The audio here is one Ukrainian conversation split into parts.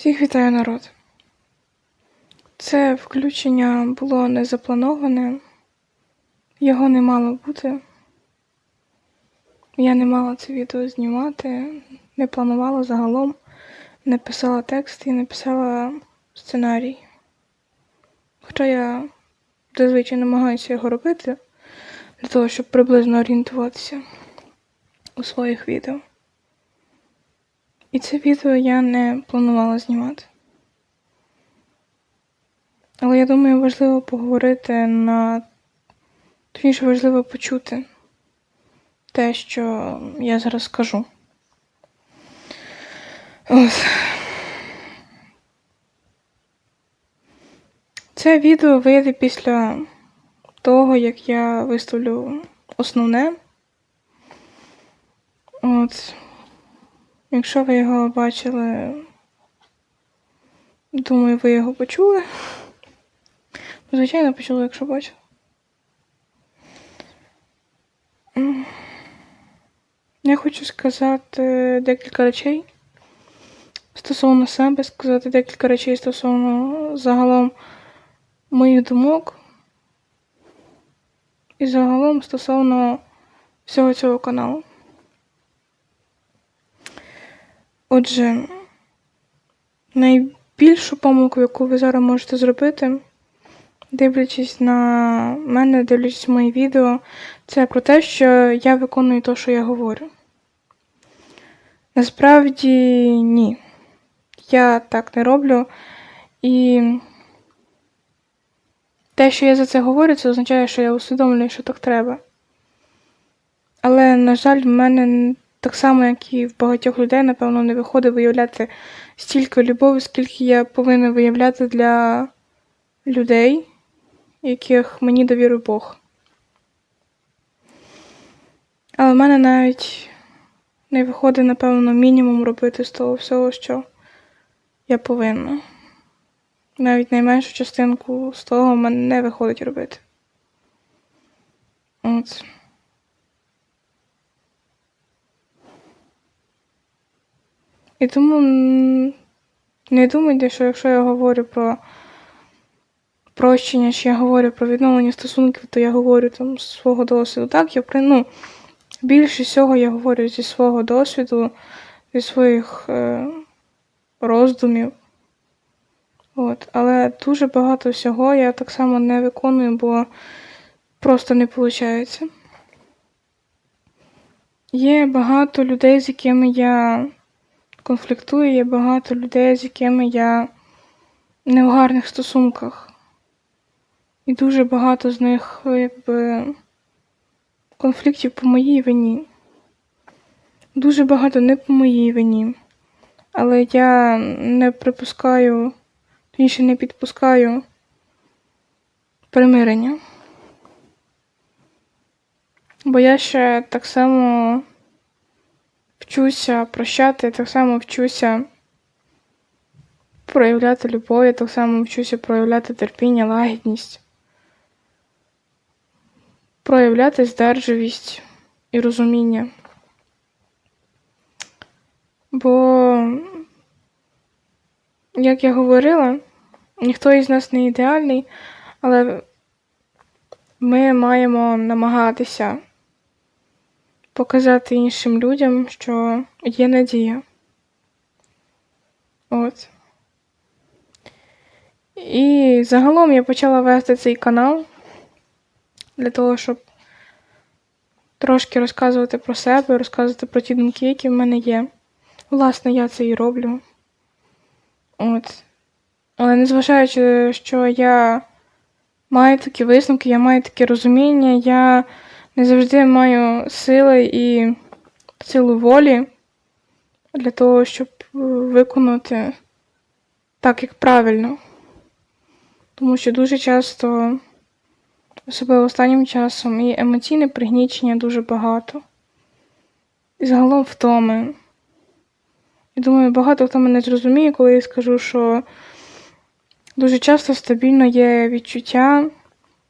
Всіх вітаю народ. Це включення було не заплановане, його не мало бути. Я не мала це відео знімати, не планувала загалом, не писала текст і не писала сценарій. Хоча я зазвичай намагаюся його робити для того, щоб приблизно орієнтуватися у своїх відео. І це відео я не планувала знімати. Але я думаю, важливо поговорити на. Точніше, важливо почути те, що я зараз скажу. Ось. Це відео вийде після того, як я виставлю основне. От. Якщо ви його бачили, думаю, ви його почули. Звичайно, почули, якщо бачили. Я хочу сказати декілька речей стосовно себе, сказати декілька речей стосовно загалом моїх думок. І загалом стосовно всього цього каналу. Отже, найбільшу помилку, яку ви зараз можете зробити, дивлячись на мене, дивлячись мої відео, це про те, що я виконую те, що я говорю. Насправді ні. Я так не роблю. І те, що я за це говорю, це означає, що я усвідомлюю, що так треба. Але, на жаль, в мене так само, як і в багатьох людей, напевно, не виходить виявляти стільки любові, скільки я повинна виявляти для людей, яких мені довірив Бог. Але в мене навіть не виходить, напевно, мінімум робити з того всього, що я повинна. Навіть найменшу частинку з того в мене не виходить робити. От. І тому не думайте, що якщо я говорю про прощення, чи я говорю про відновлення стосунків, то я говорю там з свого досвіду. Так, я при- ну, більше всього я говорю зі свого досвіду, зі своїх е, роздумів. От. Але дуже багато всього я так само не виконую, бо просто не виходить. Є багато людей, з якими я конфліктую, є багато людей, з якими я не в гарних стосунках. І дуже багато з них якби конфліктів по моїй вині. Дуже багато не по моїй вині. Але я не припускаю, точніше не підпускаю примирення. Бо я ще так само вчуся прощати, так само вчуся проявляти любов, я так само вчуся проявляти терпіння, лагідність, проявляти здержливість і розуміння. Бо, як я говорила, ніхто із нас не ідеальний, але ми маємо намагатися показати іншим людям, що є надія. От. І загалом я почала вести цей канал для того, щоб трошки розказувати про себе, розказувати про ті думки, які в мене є. Власне, я це і роблю. От. Але незважаючи, що я маю такі висновки, я маю таке розуміння, я не завжди маю сили і силу волі для того, щоб е, виконати так, як правильно. Тому що дуже часто, особливо останнім часом, і емоційне пригнічення дуже багато. І загалом втоми. Я думаю, багато хто мене зрозуміє, коли я скажу, що дуже часто стабільно є відчуття,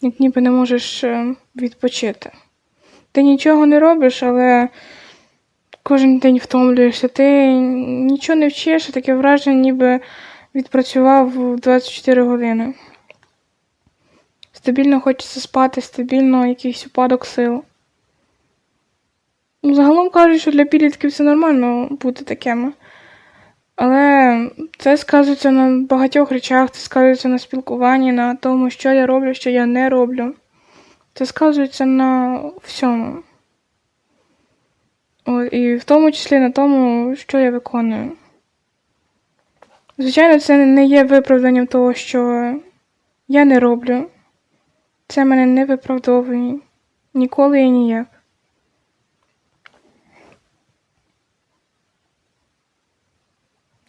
як ніби не можеш е, відпочити. Ти нічого не робиш, але кожен день втомлюєшся, ти нічого не вчиш, таке враження, ніби відпрацював 24 години. Стабільно хочеться спати, стабільно якийсь упадок сил. Ну, загалом кажуть, що для підлітків це нормально бути такими. Але це сказується на багатьох речах, це сказується на спілкуванні, на тому, що я роблю, що я не роблю. Це сказується на всьому. І в тому числі на тому, що я виконую. Звичайно, це не є виправданням того, що я не роблю. Це мене не виправдовує ніколи і ніяк.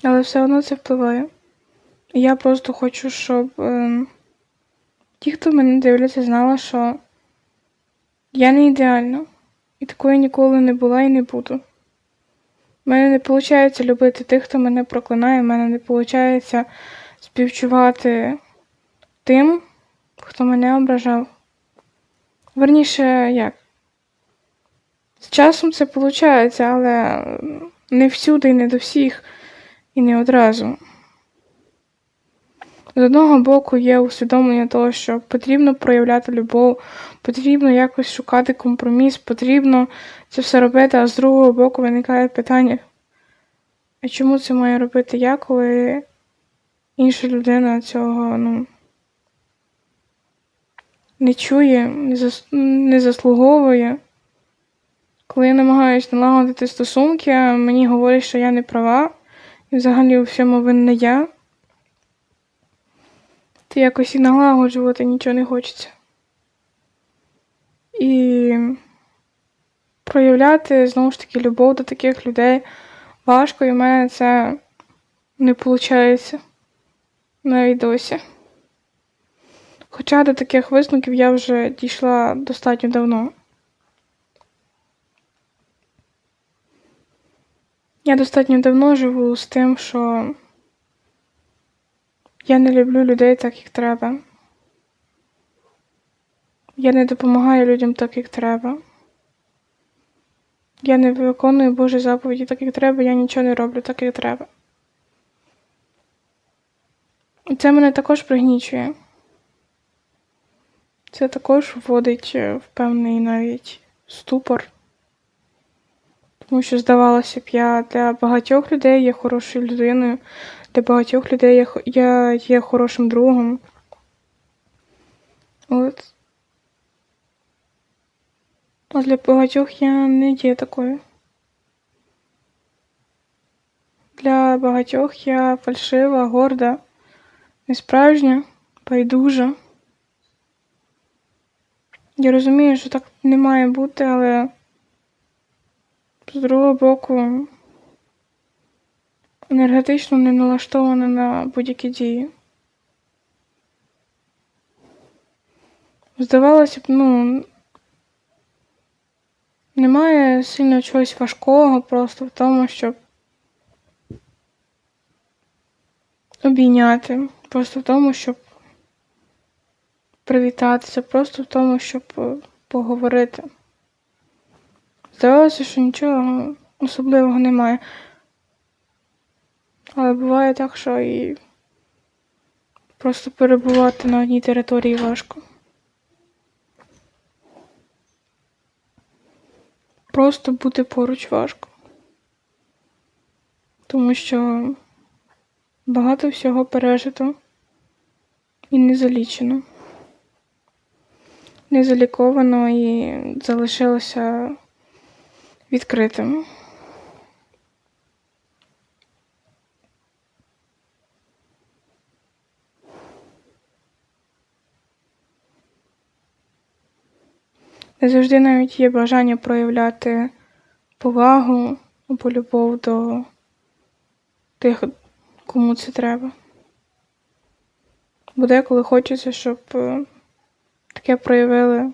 Але все одно це впливає. Я просто хочу, щоб е, ті, хто мене дивляться, знали, що я не ідеальна. І такою ніколи не була і не буду. У мене не виходить любити тих, хто мене проклинає, в мене не виходить співчувати тим, хто мене ображав. Верніше, як? З часом це виходить, але не всюди і не до всіх, і не одразу. З одного боку є усвідомлення того, що потрібно проявляти любов, потрібно якось шукати компроміс, потрібно це все робити, а з другого боку виникає питання, а чому це має робити я, коли інша людина цього ну, не чує, не, заслуговує. Коли я намагаюся налагодити стосунки, а мені говорять, що я не права, і взагалі у всьому винна я то якось і налагоджувати нічого не хочеться. І проявляти знову ж таки любов до таких людей важко, і в мене це не виходить навіть досі. Хоча до таких висновків я вже дійшла достатньо давно. Я достатньо давно живу з тим, що я не люблю людей так, як треба. Я не допомагаю людям так, як треба. Я не виконую Божі заповіді так, як треба, я нічого не роблю так, як треба. І це мене також пригнічує. Це також вводить в певний навіть ступор. Тому що, здавалося б, я для багатьох людей є хорошою людиною, для багатьох людей я, я є хорошим другом. От. А для багатьох я не є такою. Для багатьох я фальшива, горда, несправжня, байдужа. Я розумію, що так не має бути, але з другого боку енергетично не налаштована на будь-які дії. Здавалося б, ну, немає сильно чогось важкого просто в тому, щоб обійняти, просто в тому, щоб привітатися, просто в тому, щоб поговорити. Здавалося, що нічого особливого немає. Але буває так, що і просто перебувати на одній території важко. Просто бути поруч важко. Тому що багато всього пережито і не залічено. Не заліковано і залишилося відкритим. Не завжди навіть є бажання проявляти повагу або любов до тих, кому це треба. Бо деколи хочеться, щоб е, таке проявили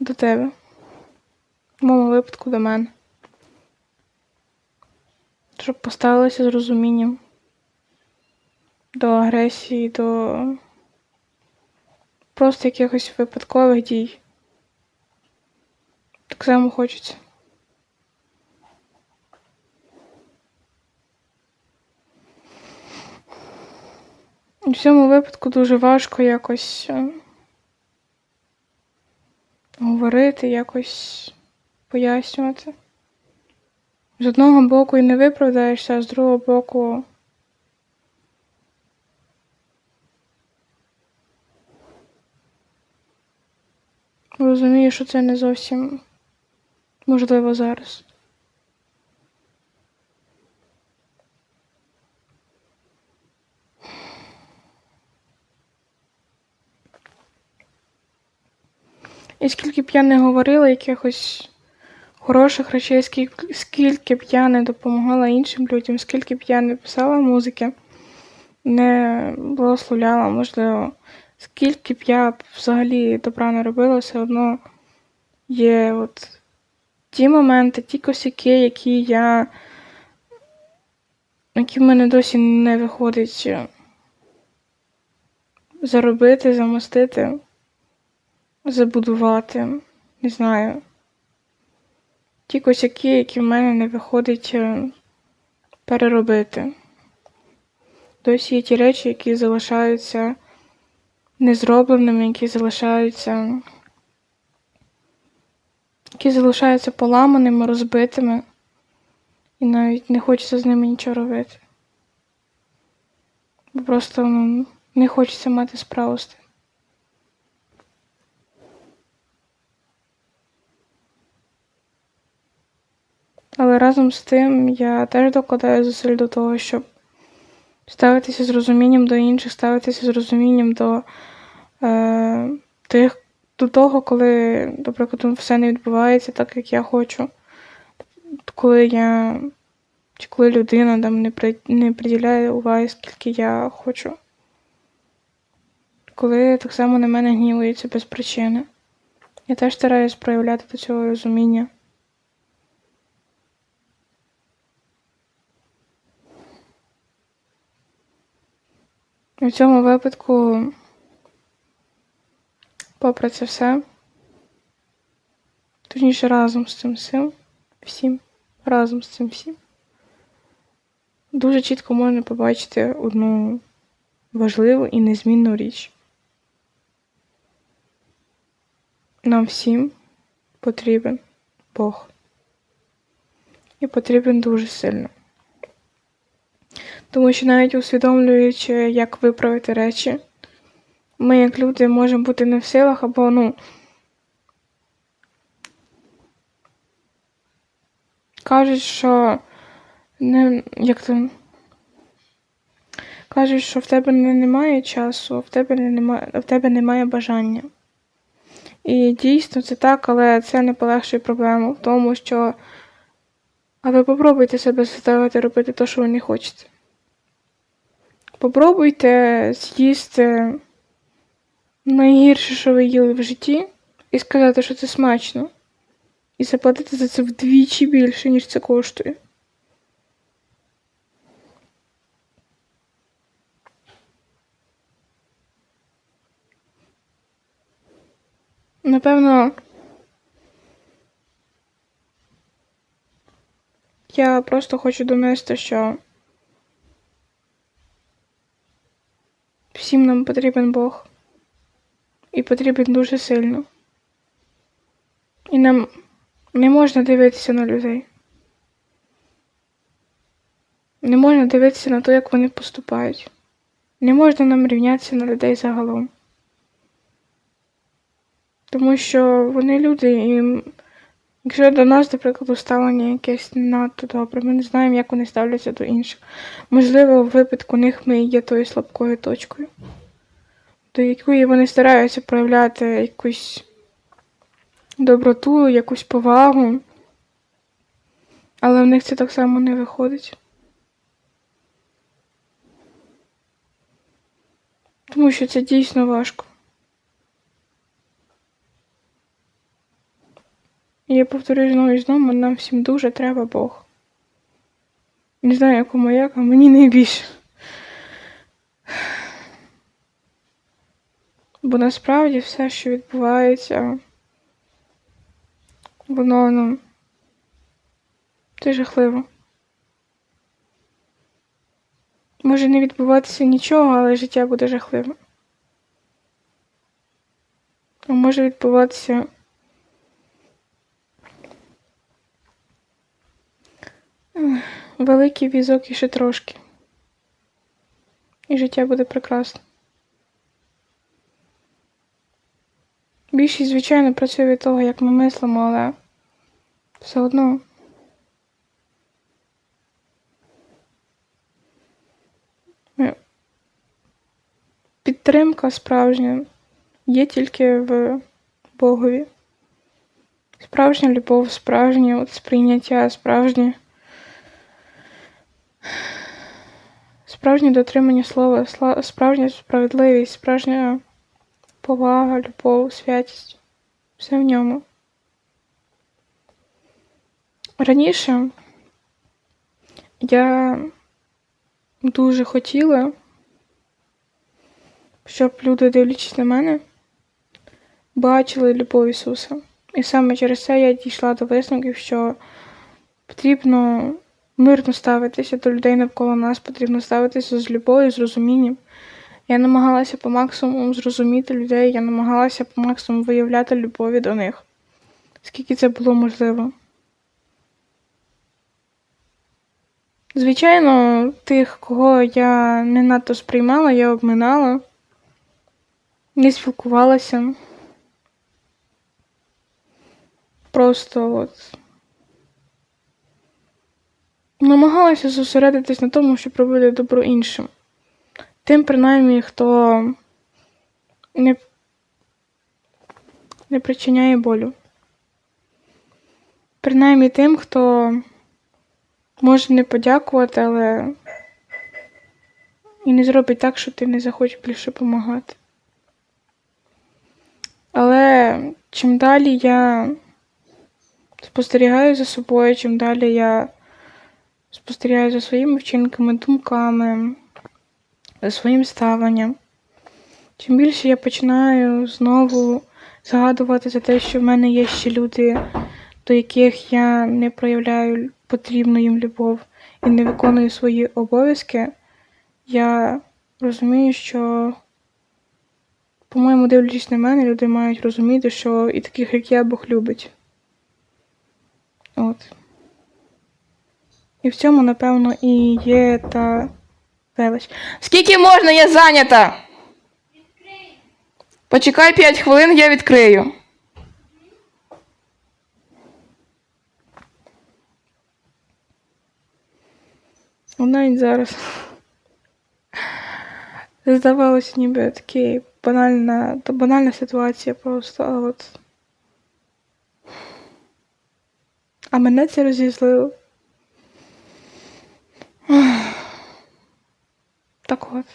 до тебе, в моєму випадку до мене. Щоб поставилися з розумінням до агресії, до просто якихось випадкових дій. Так само хочеться. У цьому випадку дуже важко якось е, говорити, якось пояснювати. З одного боку і не виправдаєшся, а з другого боку Розумію, що це не зовсім можливо зараз. І скільки б я не говорила якихось хороших речей, скільки, б я не допомагала іншим людям, скільки б я не писала музики, не благословляла, можливо, скільки б я взагалі добра не робила, все одно є от ті моменти, ті косяки, які я. які в мене досі не виходить е, заробити, замостити, забудувати, не знаю. Ті косяки, які в мене не виходить е, переробити. Досі є ті речі, які залишаються незробленими, які залишаються, які залишаються поламаними, розбитими, і навіть не хочеться з ними нічого робити. Просто ну, не хочеться мати справу з тим. Але разом з тим я теж докладаю зусиль до того, щоб ставитися з розумінням до інших, ставитися з розумінням до е, тих, до того, коли, наприклад, все не відбувається так, як я хочу. Коли я чи коли людина там не при, не приділяє уваги, скільки я хочу. Коли так само на мене гнівується без причини. Я теж стараюсь проявляти до цього розуміння. У цьому випадку, попри це все, точніше разом з цим всім, всім, разом з цим всім, дуже чітко можна побачити одну важливу і незмінну річ. Нам всім потрібен Бог. І потрібен дуже сильно. Тому що навіть усвідомлюючи, як виправити речі, ми, як люди, можемо бути не в силах або, ну, кажуть, що не, як то, кажуть, що в тебе не, немає часу, в тебе не немає, в тебе немає бажання. І дійсно це так, але це не полегшує проблему в тому, що а попробуйте себе заставити робити те, що ви не хочете. Попробуйте з'їсти найгірше, що ви їли в житті, і сказати, що це смачно. І заплатити за це вдвічі більше, ніж це коштує. Напевно, я просто хочу донести, що всім нам потрібен Бог. І потрібен дуже сильно. І нам не можна дивитися на людей. Не можна дивитися на те, як вони поступають. Не можна нам рівнятися на людей загалом. Тому що вони люди, і якщо до нас, наприклад, ставлення якесь надто добре, ми не знаємо, як вони ставляться до інших. Можливо, в випадку них ми є тою слабкою точкою, до якої вони стараються проявляти якусь доброту, якусь повагу, але в них це так само не виходить. Тому що це дійсно важко. І я повторюю знову і знову, нам всім дуже треба Бог. Не знаю, якому як, а мені найбільше. Бо насправді все, що відбувається, воно ну, це жахливо. може не відбуватися нічого, але життя буде жахливим. А може відбуватися великий візок і ще трошки. І життя буде прекрасне. Більшість, звичайно, працює від того, як ми мислимо, але все одно. Підтримка справжня є тільки в Богові. Справжня любов, справжнє от сприйняття, справжнє. Справжнє дотримання слова, справжня справедливість, справжня повага, любов, святість. Все в ньому. Раніше я дуже хотіла, щоб люди, дивлячись на мене, бачили любов Ісуса. І саме через це я дійшла до висновків, що потрібно мирно ставитися до людей навколо нас, потрібно ставитися з любов'ю, з розумінням. Я намагалася по максимуму зрозуміти людей, я намагалася по максимуму виявляти любові до них, скільки це було можливо. Звичайно, тих, кого я не надто сприймала, я обминала, не спілкувалася. Просто от. Намагалася зосередитись на тому, щоб робити добро іншим. Тим, принаймні, хто не, не причиняє болю. Принаймні тим, хто може не подякувати, але і не зробить так, що ти не захочеш більше допомагати. Але чим далі я спостерігаю за собою, чим далі я спостерігаю за своїми вчинками, думками, своїм ставленням, чим більше я починаю знову згадувати за те, що в мене є ще люди, до яких я не проявляю потрібну їм любов і не виконую свої обов'язки, я розумію, що, по-моєму, дивлячись на мене, люди мають розуміти, що і таких, як я, Бог любить. От. І в цьому, напевно, і є та велич. Скільки можна, я зайнята? Почекай 5 хвилин, я відкрию. Навіть зараз. Здавалося, ніби такі банальна, банальна ситуація просто, а от. А мене це розізлило. Так.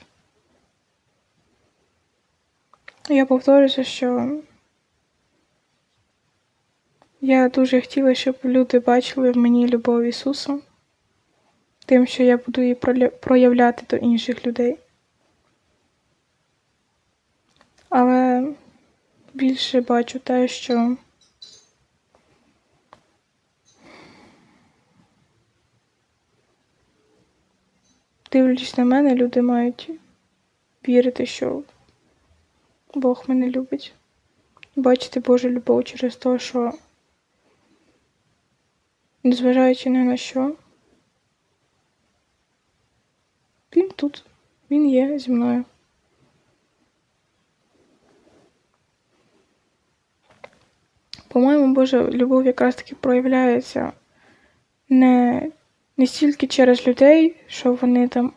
Я повторюся, що я дуже хотіла, щоб люди бачили в мені любов Ісуса, тим, що я буду її проявляти до інших людей. Але більше бачу те, що дивлячись на мене, люди мають вірити, що Бог мене любить. Бачити Божу любов через те, що, незважаючи ні на що, він тут, він є зі мною. По-моєму, Божа любов якраз таки проявляється не, не стільки через людей, що вони там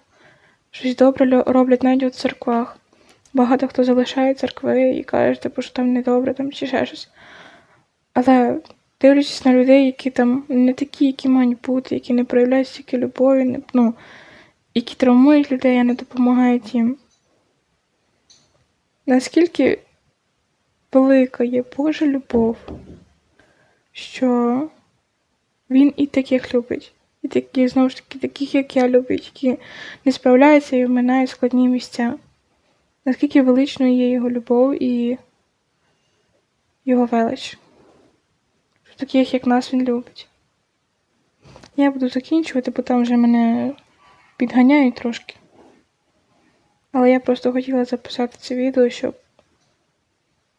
щось добре роблять навіть у церквах. Багато хто залишає церкви і каже, типу, що там недобре, там чи ще щось. Але дивлячись на людей, які там не такі, які мають бути, які не проявляють стільки любові, не, ну, які травмують людей, а не допомагають їм. Наскільки велика є Божа любов, що Він і таких любить, і таких, знову ж таки, таких, як я любить, які не справляються і вминають складні місця. Наскільки величною є його любов і його велич. Таких, як нас, він любить. Я буду закінчувати, бо там вже мене підганяють трошки. Але я просто хотіла записати це відео, щоб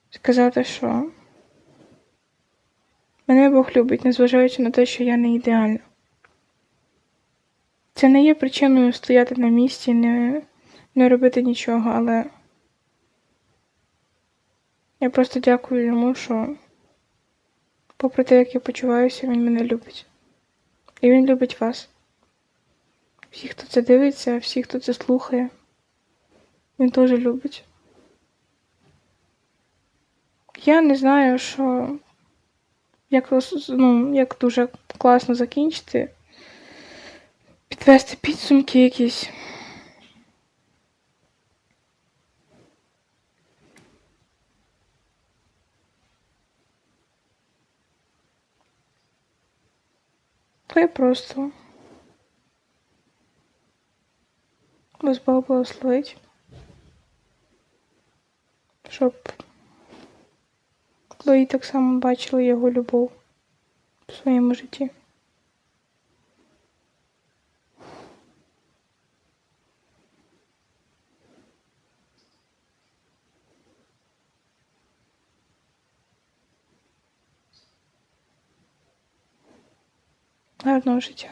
сказати, що мене Бог любить, незважаючи на те, що я не ідеальна. Це не є причиною стояти на місці, не, не робити нічого, але я просто дякую йому, що, попри те, як я почуваюся, він мене любить. І він любить вас. Всі, хто це дивиться, всі, хто це слухає, він теж любить. Я не знаю, що як, ну, як дуже класно закінчити, підвести підсумки якісь. То я просто вас Бог благословить, щоб ви так само бачили його любов в своєму житті. гарного життя.